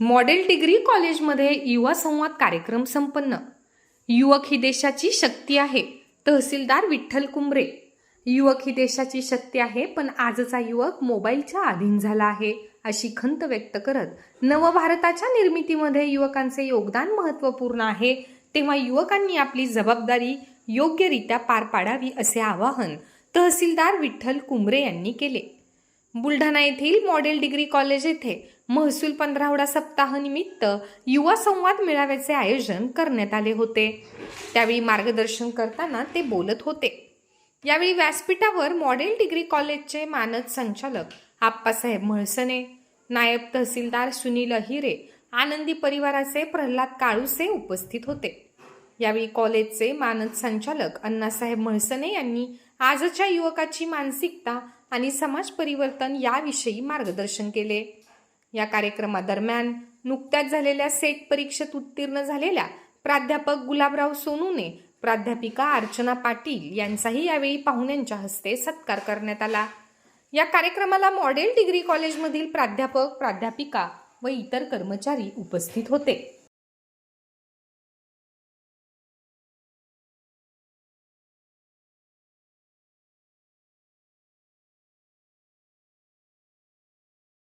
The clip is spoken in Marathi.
मॉडेल डिग्री कॉलेजमध्ये युवा संवाद कार्यक्रम संपन्न. युवक ही देशाची शक्ती आहे तहसीलदार विठ्ठल कुंबरे. युवक ही देशाची शक्ती आहे पण आजचा युवक मोबाईलच्या अधीन झाला आहे अशी खंत व्यक्त करत नवभारताच्या निर्मितीमध्ये युवकांचे योगदान महत्त्वपूर्ण आहे तेव्हा युवकांनी आपली जबाबदारी योग्यरित्या पार पाडावी असे आवाहन तहसीलदार विठ्ठल कुंबरे यांनी केले. बुलढाणा येथील मॉडेल डिग्री कॉलेज येथे महसूल पंधरावडा सप्ताहानिमित्त युवा संवाद मेळाव्याचे आयोजन करण्यात आले होते. त्यावेळी मार्गदर्शन करताना ते बोलत होते. यावेळी व्यासपीठावर मॉडेल डिग्री कॉलेजचे मानद संचालक आप्पासाहेब म्हळसने नायब तहसीलदार सुनील अहिरे आनंदी परिवाराचे प्रल्हाद काळुसे उपस्थित होते. यावेळी कॉलेजचे मानद संचालक अण्णासाहेब म्हळसने यांनी आजच्या युवकाची मानसिकता आणि समाज परिवर्तन याविषयी मार्गदर्शन केले. या कार्यक्रमादरम्यान नुकत्याच झालेल्या सेट परीक्षेत उत्तीर्ण झालेल्या प्राध्यापक गुलाबराव सोनूने प्राध्यापिका अर्चना पाटील यांचाही यावेळी पाहुण्यांच्या हस्ते सत्कार करण्यात आला. या कार्यक्रमाला मॉडेल डिग्री कॉलेजमधील प्राध्यापक प्राध्यापिका व इतर कर्मचारी उपस्थित होते.